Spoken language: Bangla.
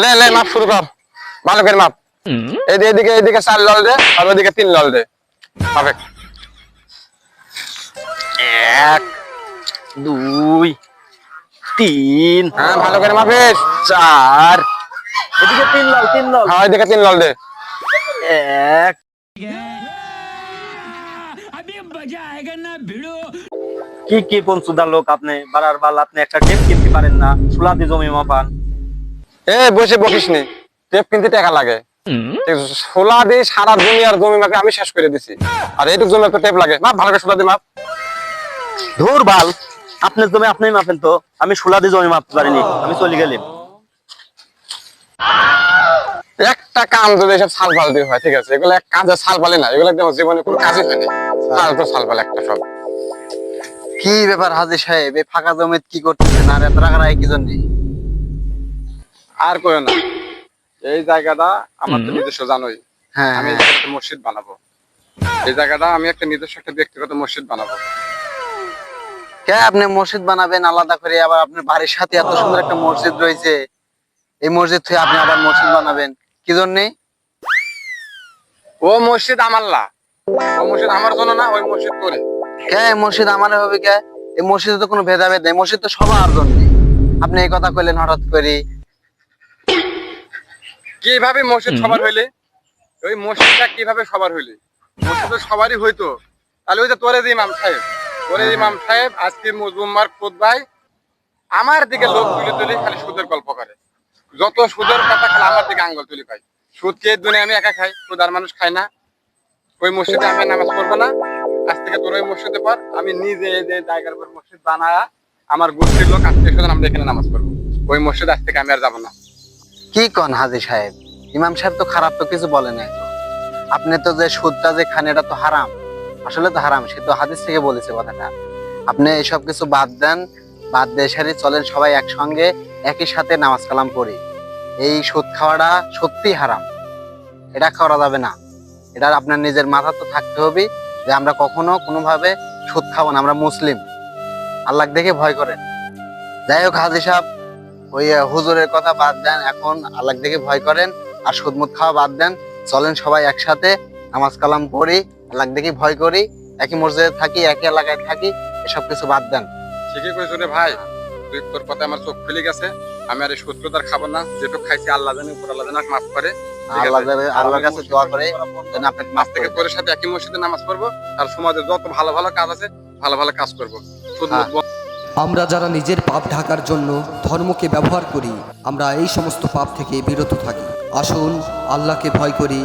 লে লে মাপ শুরু কর। ভালো করে মাপ এদিকে এদিকে চার লল দে আর ওদিকে তিন লল দে। পারফেক্ট এক দুই তিন। হ্যাঁ ভালো করে মাপিস চার। এদিকে তিন লাল তিন লাল। হ্যাঁ এদিকে তিন লল দে। এক। কি কি কোন সুদার লোক আপনি বাড়ার বাল আপনি একটা টেপ কিনতে পারেন না সুলাদি জমি মাপান। এ বসে বকিস নি টেপ কিনতে টাকা লাগে। সোলা দিয়ে সারা দুনিয়ার জমি মাপে আমি শেষ করে দিছি। আর এইটুক জমি একটা টেপ লাগে। মাপ ভালো করে সোলা দিয়ে মাপ। ধুর বাল আপনার জমি আপনি মাপেন তো। আমি সুলাদি জমি মাপতে পারিনি আমি চলে গেলাম। একটা কাম যদি এসব সাল পাল দিয়ে হয় ঠিক আছে এগুলো এক কাজে সাল পালে না এগুলো একদম জীবনে কোনো কাজে হয়নি সাল তো সাল পালে একটা সব। কি ব্যাপার হাজির সাহেব এই ফাঁকা জমিত কি করতেছেন? আর এত কি জন্য? আর করে না। এই জায়গাটা আমার তো নিজস্ব জানোই। হ্যাঁ আমি হ্যাঁ। মসজিদ বানাবো। এই জায়গাটা আমি একটা নিজস্ব একটা ব্যক্তিগত মসজিদ বানাবো। কে আপনি মসজিদ বানাবেন আলাদা করে? আবার আপনার বাড়ির সাথে এত সুন্দর একটা মসজিদ রয়েছে। এই মসজিদ থেকে আপনি আবার মসজিদ বানাবেন। কি জন্যে? ও মসজিদ আমার লা ও মসজিদ আমার জন্য না ওই মসজিদ করে। কে মসজিদ আমার হবে কে? এই মসজিদে তো কোনো ভেদাভেদ নেই। মসজিদ তো সবার জন্য। আপনি এই কথা কইলেন হঠাৎ করে কীভাবে মসজিদ সবার হইলে? ওই মসজিদটা কীভাবে সবার হইলে? মসজিদ তো সবারই হইতো। তাহলে ওই যে তোরে যে ইমাম সাহেব তোরে যে ইমাম সাহেব আজকে মজুমার ভাই আমার দিকে লোক তুলে তুলে খালি সুদের গল্প করে। যত সুদের কথা খালি আমার দিকে আঙ্গুল তুলে পাই সুদ কে দুনিয়া আমি একা খাই সুদ আর মানুষ খায় না। ওই মসজিদে আমি নামাজ পড়ব না। আজ থেকে তোর ওই মসজিদে পর আমি নিজে এই যে জায়গার উপর মসজিদ বানায়া আমার গোষ্ঠীর লোক আত্মীয় স্বজন আমরা এখানে নামাজ পড়ব। ওই মসজিদ আজ থেকে আমি আর যাব না। কি কন হাজি সাহেব? ইমাম সাহেব তো খারাপ তো কিছু বলে তো। আপনি তো যে সুদটা যে খান, এটা তো হারাম। আসলে তো হারাম, সে তো হাদিস থেকে বলেছে কথাটা। আপনি এইসব কিছু বাদ দেন, বাদ দিয়ে সারি চলেন সবাই একসঙ্গে, একই সাথে নামাজ কালাম পড়ি। এই সুদ খাওয়াটা সত্যি হারাম। এটা খাওয়া যাবে না। এটা আপনার নিজের মাথা তো থাকতে হবে যে আমরা কখনো কোনোভাবে সুদ খাব না, আমরা মুসলিম। আল্লাহ দেখে ভয় করেন। যাই হোক হাজি সাহেব ওই হুজুরের কথা বাদ দেন। এখন আল্লাহ দেখে ভয় করেন আর সুদমুদ খাওয়া বাদ দেন। চলেন সবাই একসাথে নামাজ কালাম পড়ি আল্লাহ দেখে ভয় করি একই মসজিদে থাকি একই এলাকায় থাকি এসব কিছু বাদ দেন। ঠিকই কইছ রে ভাই তুই তোর কথা আমার চোখ খুলে গেছে আমি আর এই আর খাব না যেটুকু খাইছি আল্লাহ জানে উপর আল্লাহ জানে মাফ করে। আল্লাহ কাছে দোয়া করে যেন আপনাকে মাফ থেকে করে। তোর সাথে একই মসজিদে নামাজ পড়ব আর সমাজে যত ভালো ভালো কাজ আছে ভালো ভালো কাজ করব। আমরা যারা নিজের পাপ ঢাকার জন্য ধর্মকে ব্যবহার করি, আমরা এই সমস্ত পাপ থেকে বিরত থাকি। আসুন, আল্লাহকে ভয় করি